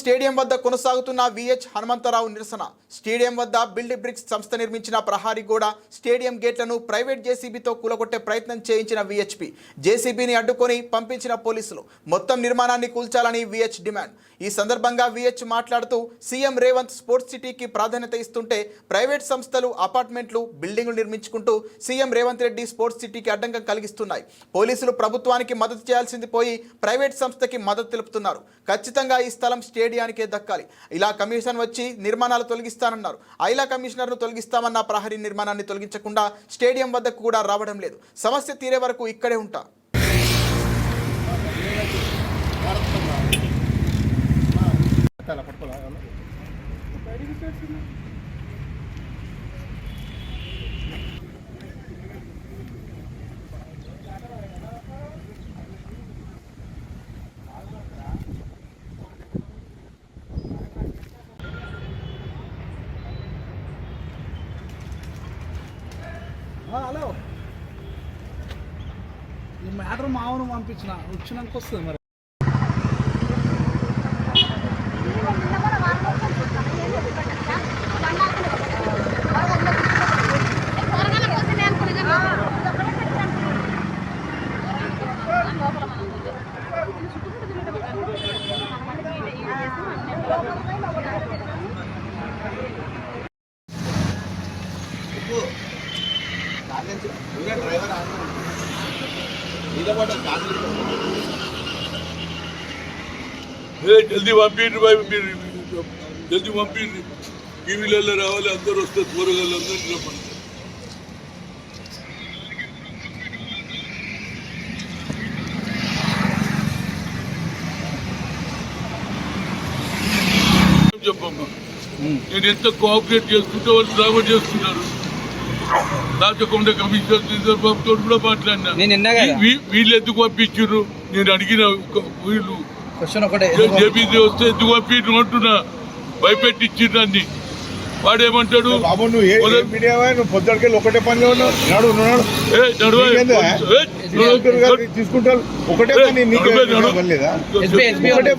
Stadium వద్ద కొనసాగుతున్న VH Hanumantharao నిరసన. స్టేడియం వద్ద బిల్డ్ బ్రిక్స్ సంస్థ నిర్మించిన ప్రహారీ గోడ స్టేడియం గేట్లను ప్రైవేట్ జేసీబీతో కూలగొట్టే ప్రయత్నం చేయించిన విహెచ్పి. జేసీబీని అడ్డుకొని పంపించిన పోలీసులు. మొత్తం నిర్మాణాన్ని కూల్చాలని విహెచ్ డిమాండ్. ఈ సందర్భంగా విహెచ్ మాట్లాడుతూ సీఎం రేవంత్ స్పోర్ట్స్ సిటీకి ప్రాధాన్యత ఇస్తుంటే ప్రైవేట్ సంస్థలు అపార్ట్మెంట్లు బిల్డింగులు నిర్మించుకుంటూ సీఎం రేవంత్ రెడ్డి స్పోర్ట్స్ సిటీకి అడ్డంకం కలిగిస్తున్నాయి. పోలీసులు ప్రభుత్వానికి మద్దతు చేయాల్సింది పోయి ప్రైవేట్ సంస్థకి మద్దతు తెలుపుతున్నారు. ఖచ్చితంగా ఈ స్థలం స్టేడియానికే దక్కాలి. ఇలా కమిషన్ వచ్చి నిర్మాణాలు తొలగిస్తానన్నారు. ఐలా కమిషనర్ను తొలగిస్తామన్న ప్రహరీ నిర్మాణాన్ని తొలగించకుండా స్టేడియం వద్దకు కూడా రావడం లేదు. సమస్య తీరే వరకు ఇక్కడే ఉంటా. హలో. ఈ మ్యాటర్ మామూలు పంపించిన వచ్చినాక వస్తుంది మరి. జల్దీ పంపించండి బాబు మీరు జల్దీ పంపించండి టీవీలలో రావాలి అందరూ వస్తే త్వరగా అందరూ రమ్మని నేను ఎంత కోఆపరేట్ చేసుకుంటే వాళ్ళు డ్రామా చేస్తున్నారు. రాచకొండ కమిషనర్ శ్రీధర్ బాబుతో కూడా మాట్లాడినా. వీళ్ళు ఎందుకు పంపించారు? నేను అడిగిన వీళ్ళు. క్వశ్చన్ ఒకటే. జేబీసీ వస్తే ఎందుకు పంపించు అంటున్నా. భయపెట్టించిండ్రు అన్ని. వాడేమంటాడు? ఒకటే తీసుకుంటారు. ఒకటే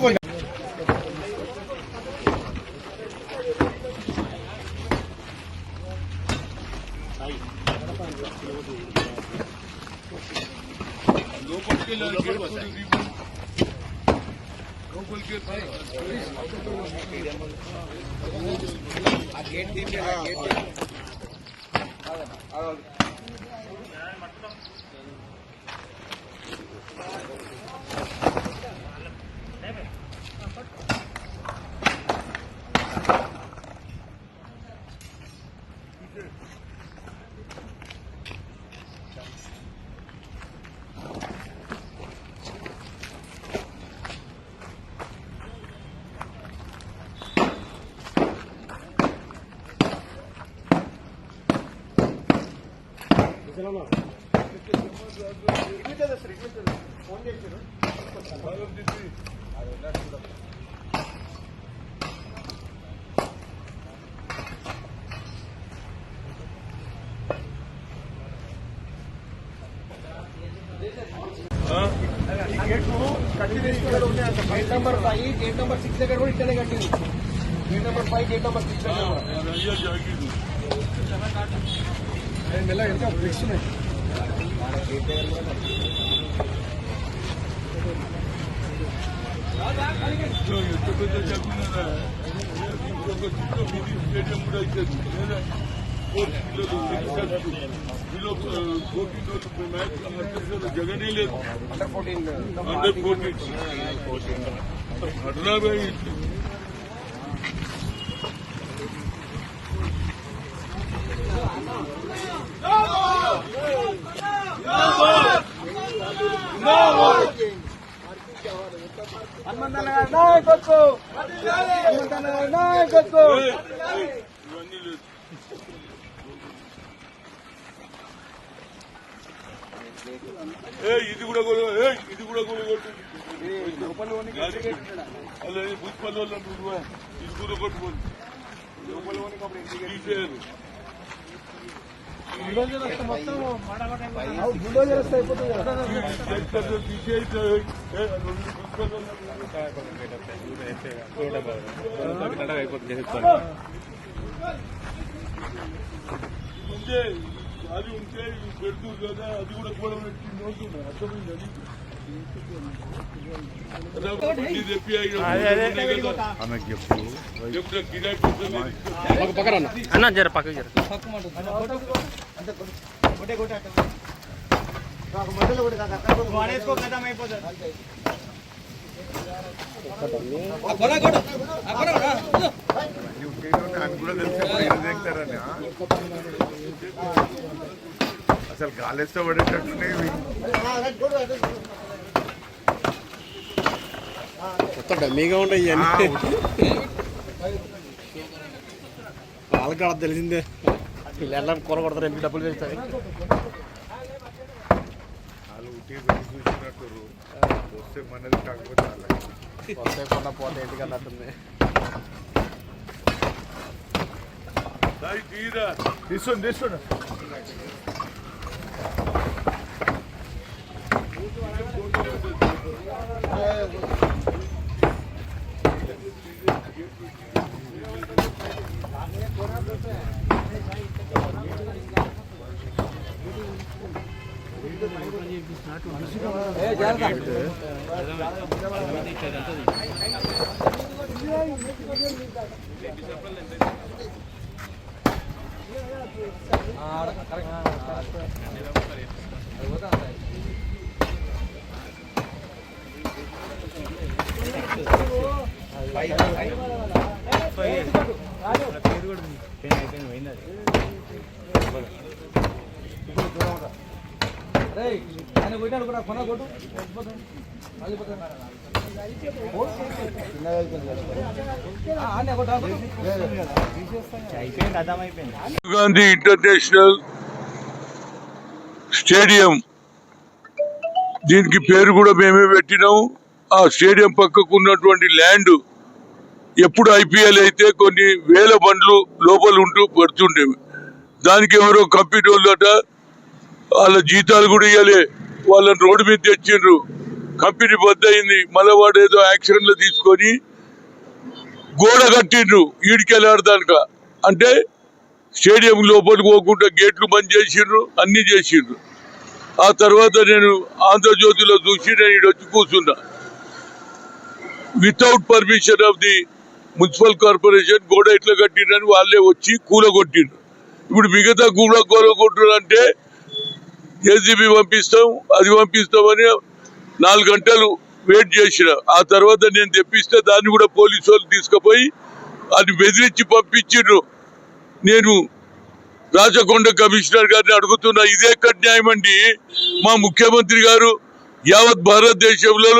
పని. నీకే నడువే, నడు. పని లేదా ఎస్బీ ఎస్బీ ఒకటే gate number five gate number six దగ్గర కూడా ఇట్లనే కట్టింది gate number five gate number six ఆ, మెల్ల ఎంత ఫ్లెక్స్ ఉన్నాయి సో, ఎంత పెద్ద జగ్గున్నదా? ఇంకొక చిన్న స్టేడియం కూడా అవుతుంది. లేదా? కోటి పిల్లలు, వీళ్ళు కోటి మ్యాచ్ జగనే లేదు అండర్ ఫోర్టీన్ అండర్ ఫోర్టీన్ అట్లా హనుమంతన్న గారి నాయకత్వం. హనుమంతన్న గారి నాయకత్వం ఇది కూడా ఇది కూడా కొలు పుష్పల్ వల్ల ఇది కూడా కొట్టుకోండి తీసేయాలి బుల్డోజర్ వస్తే అయిపోతుంది కదా ట్రాక్టర్లు తీసేసి ఏ, రెండు గుంటలు ఉంటే అది ఉంటే పెడుతుంది కదా అది కూడా కూడా పెట్టి నోటున్నా అర్థమైంది అది అన్న జర పక్క జర. అసలు గాలేస్తే పడేటట్టునే మొత్తం డమ్మీగా ఉండే ఇవన్నీ వాళ్ళకి కూడా తెలిసిందే. పిల్లల కూర కొడతారు ఎందుకు డబ్బులు వాళ్ళు వెళ్ళి చూసినట్టు వస్తే మనది కాకపోతే. వస్తే కొన్న పోతే అన్నట్టుంది. తీరా. తీసుకోండి తీసుకోండి ఆయన కొట్టాడు కూడా కొన కొట్టు గాంధీ ఇంటర్నేషనల్ స్టేడియం. దీనికి పేరు కూడా మేమే పెట్టినాం ఆ స్టేడియం పక్కకు ఉన్నటువంటి ల్యాండ్ ఎప్పుడు ఐపీఎల్ అయితే కొన్ని వేల బండ్లు లోపల ఉంటూ పడుతుండేవి. దానికి ఎవరో కంపెనీ వాళ్ళట వాళ్ళ జీతాలు కూడా ఇవ్వలే వాళ్ళని రోడ్డు మీద తెచ్చిండ్రు. కంపెనీ బద్దయింది. మళ్ళీ వాడు ఏదో యాక్షన్లు తీసుకొని గోడ కట్టిండ్రు ఈడికెళ్ళాడదానిక అంటే స్టేడియం లోపలికి పోకుండా గేట్లు బంద్ చేసిండ్రు అన్ని చేసిండ్రు. ఆ తర్వాత నేను ఆంధ్రజ్యోతిలో చూసి నేను ఈడ వచ్చి కూర్చున్నా. Without permission of the municipal corporation గోడ ఎట్లా కట్టిండ్రని వాళ్ళే వచ్చి కూలగొట్టిండ్రు. ఇప్పుడు మిగతా కూడా అంటే కేజీబీ పంపిస్తాం అది పంపిస్తామని నాలుగు గంటలు వెయిట్ చేసిన. ఆ తర్వాత నేను తెప్పిస్తే దాన్ని కూడా పోలీసు వాళ్ళు తీసుకుపోయి అది బెదిరించి పంపించిండ్రు. నేను రాచకొండ కమిషనర్ గారిని అడుగుతున్నా ఇదే ఎక్కడ న్యాయం అండి? మా ముఖ్యమంత్రి గారు యావత్ భారతదేశంలో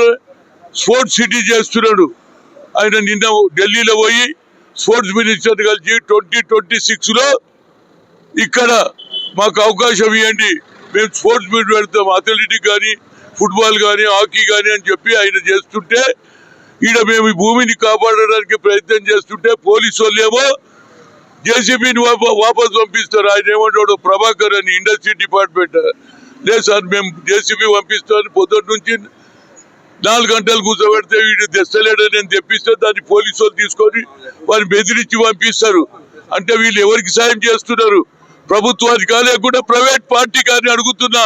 స్పోర్ట్స్ సిటీ చేస్తున్నాడు. ఆయన నిన్న ఢిల్లీలో పోయి స్పోర్ట్స్ మినిస్టర్ కలిసి ట్వంటీ ట్వంటీ సిక్స్లో ఇక్కడ మాకు అవకాశం ఇవ్వండి. మేము స్పోర్ట్స్ మీట్ పెడతాం అథ్లెటిక్ కానీ ఫుట్బాల్ కానీ హాకీ కానీ అని చెప్పి ఆయన చేస్తుంటే ఈడ మేము ఈ భూమిని కాపాడడానికి ప్రయత్నం చేస్తుంటే పోలీసు వాళ్ళేమో జేసీబీని వాపస్ పంపిస్తారు. ఆయన ఏమంటాడు? ప్రభాకర్ అని ఇండస్ట్రీ డిపార్ట్మెంట్. లేదు సార్ మేము జేసీబీ పంపిస్తామని పొద్దుటి నుంచి నాలుగు గంటలు కూర్చోబెడితే వీడు తెస్తలేడని నేను తెప్పిస్తే దాన్ని పోలీసు వాళ్ళు తీసుకొని వారిని బెదిరించి పంపిస్తారు. అంటే వీళ్ళు ఎవరికి సాయం చేస్తున్నారు? ప్రభుత్వానికి లేకుండా ప్రైవేట్ పార్టీ కానీ అడుగుతున్నా.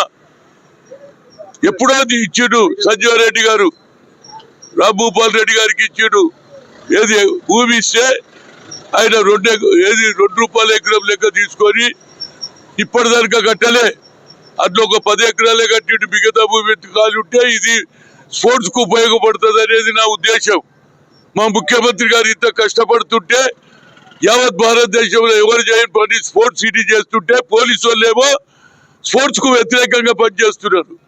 ఎప్పుడో అది ఇచ్చిండు సంజీవ రెడ్డి గారు రాంభూపాల్ రెడ్డి గారికి ఇచ్చిండు. ఏది భూమి ఇస్తే ఆయన రెండు ఏది రెండు రూపాయల ఎకరం లెక్క తీసుకొని ఇప్పటిదాకా కట్టలే. అందులో ఒక పది ఎకరాలే కట్టి మిగతా భూమి ఖాళీ ఉంటే ఇది స్పోర్ట్స్కు ఉపయోగపడుతుంది అనేది నా ఉద్దేశం. మా ముఖ్యమంత్రి గారు ఇంత కష్టపడుతుంటే యావత్ భారతదేశంలో ఎవరు చేయని పని స్పోర్ట్స్ సిటీ చేస్తుంటే పోలీసు వాళ్ళేమో స్పోర్ట్స్కు వ్యతిరేకంగా పనిచేస్తున్నారు.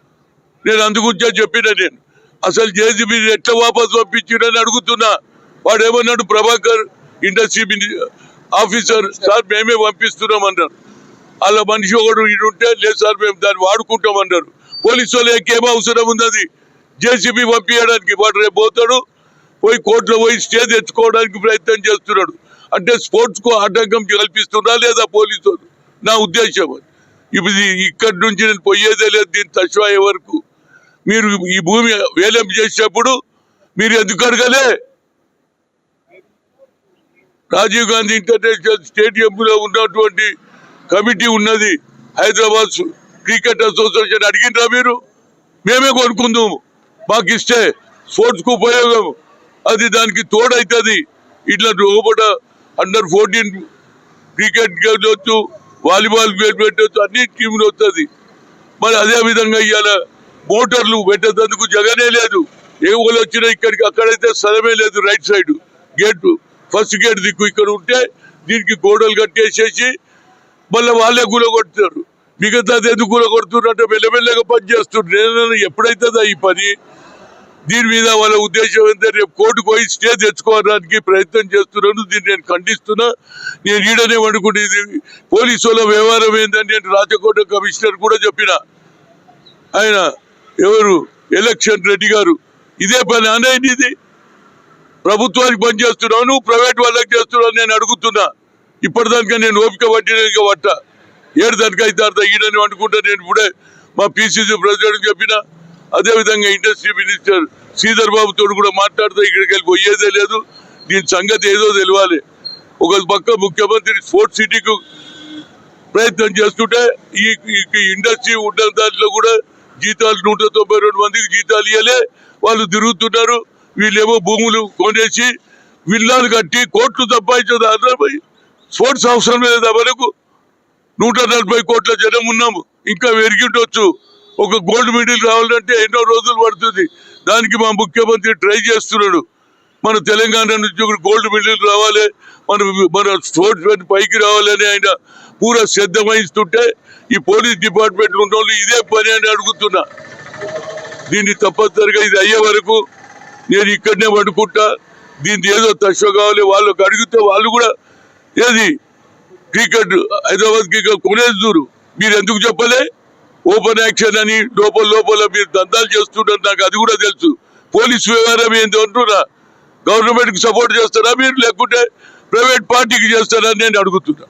నేను అందుగురించే చెప్పిన నేను. అసలు జేసీబీ ఎట్లా వాపస్ పంపించిండని అడుగుతున్నా. వాడు ఏమన్నాడు ప్రభాకర్ ఇండస్ట్రీ మిని- ఆఫీసర్ సార్ మేమే పంపిస్తున్నాం అన్నారు వాళ్ళ మనిషి ఒకడు ఈడు ఉంటే లేదు సార్ మేము దాన్ని వాడుకుంటాం అన్నారు పోలీసు వాళ్ళు ఏం అవసరం ఉన్నది. జేసీబీ పంపించడానికి వాడు రేపు పోతాడు. పోయి కోర్టులో పోయి స్టే తెచ్చుకోవడానికి ప్రయత్నం చేస్తున్నాడు. అంటే స్పోర్ట్స్కు ఆటంకం కల్పిస్తున్నా లేదా పోలీసు నా ఉద్దేశం ఇప్పుడు ఇది ఇక్కడి నుంచి నేను పోయేదే లేదు దీని తశ్వ వరకు. మీరు ఈ భూమి వేలం చేసేటప్పుడు మీరు ఎందుకు అడగలే? రాజీవ్ గాంధీ ఇంటర్నేషనల్ స్టేడియం లో ఉన్నటువంటి కమిటీ ఉన్నది. హైదరాబాద్ క్రికెట్ అసోసియేషన్ అడిగినరా మీరు? మేమే కొనుక్కుందాము మాకు ఇస్తే స్పోర్ట్స్కు ఉపయోగం. అది దానికి తోడైతుంది. ఇట్లా రూపట అండర్ ఫోర్టీన్ క్రికెట్ పెట్టవచ్చు వాలీబాల్ పెట్టవచ్చు అన్ని టీంలు వస్తుంది మరి అదే విధంగా ఇవాళ మోటార్లు పెట్టేందుకు జగనే లేదు. ఏ ఊళ్ళు వచ్చినా ఇక్కడికి అక్కడైతే స్థలమే లేదు right side gate first gate దిక్కు ఇక్కడ ఉంటే దీనికి గోడలు కట్టేసేసి మళ్ళీ వాళ్ళే గుల కొడుతున్నారు మిగతాది ఎందుకు గుల అంటే మెల్లమెల్లగా పని నేను ఎప్పుడైతుందా ఈ పని దీని మీద వాళ్ళ ఉద్దేశం ఏంటంటే రేపు కోర్టుకు పోయి స్టే తెచ్చుకోవడానికి ప్రయత్నం చేస్తున్నాను. దీన్ని నేను ఖండిస్తున్నా. నేను ఈడనే వండుకునేది. పోలీసు వాళ్ళ వ్యవహారం ఏంటని నేను రాచకోట కమిషనర్ కూడా చెప్పిన. ఆయన ఎవరు? ఎలక్షన్ రెడ్డి గారు. ఇదే పని అనేది ఇది ప్రభుత్వానికి పనిచేస్తున్నాను ప్రైవేట్ వాళ్ళకి చేస్తున్నాను నేను అడుగుతున్నా. ఇప్పటిదానికా నేను ఓపిక పట్టిన పట్ట. ఏడు దానికి అయితే అర్థం. ఈడని అనుకుంటా నేను ఇప్పుడే మా పిసిసి ప్రెసిడెంట్ చెప్పిన. అదేవిధంగా ఇండస్ట్రీ మినిస్టర్ శ్రీధర్ బాబుతో కూడా మాట్లాడుతూ ఇక్కడికి వెళ్ళి పోయేదే లేదు. దీని సంగతి ఏదో తెలియాలి ఒక పక్క ముఖ్యమంత్రి స్పోర్ట్స్ సిటీకి ప్రయత్నం చేస్తుంటే ఈ ఇండస్ట్రీ ఉన్న దాంట్లో కూడా జీతాలు నూట తొంభై రెండు మందికి జీతాలు ఇవ్వలే వాళ్ళు తిరుగుతున్నారు. వీళ్ళేమో భూములు కొనేసి విల్లాలు కట్టి కోట్లు సంపాదించదు అర్థమై స్పోర్ట్స్ అవసరం లేదా. మనకు నూట నలభై కోట్ల జనం ఉన్నాము. ఇంకా పెరిగిండొచ్చు ఒక గోల్డ్ మెడల్ రావాలంటే ఎన్నో రోజులు పడుతుంది. దానికి మా ముఖ్యమంత్రి ట్రై చేస్తున్నాడు. మన తెలంగాణ నుంచి ఒక గోల్డ్ మెడల్ రావాలి. మన మన స్పోర్ట్స్ మెన్ పైకి రావాలని ఆయన పూరా శ్రద్ధ వహిస్తుంటే ఈ పోలీస్ డిపార్ట్మెంట్ ఉన్న వాళ్ళు ఇదే పని అని అడుగుతున్నా. దీన్ని తప్పనిసరిగా ఇది అయ్యే వరకు నేను ఇక్కడనే పడుకుంటా దీన్ని ఏదో తక్కువ కావాలి. వాళ్ళకి అడిగితే వాళ్ళు కూడా ఏది క్రికెట్ హైదరాబాద్ క్రికెట్ కొనేద్దరు మీరు ఎందుకు చెప్పలే? ఓపెన్ యాక్షన్ అని లోపల లోపల మీరు దందాలు చేస్తుంటారు. నాకు అది కూడా తెలుసు. పోలీస్ వ్యవహారం ఏంటి అంటున్నా. గవర్నమెంట్కి సపోర్ట్ చేస్తారా మీరు? లేకుంటే ప్రైవేట్ పార్టీకి చేస్తారా నేను అడుగుతున్నా.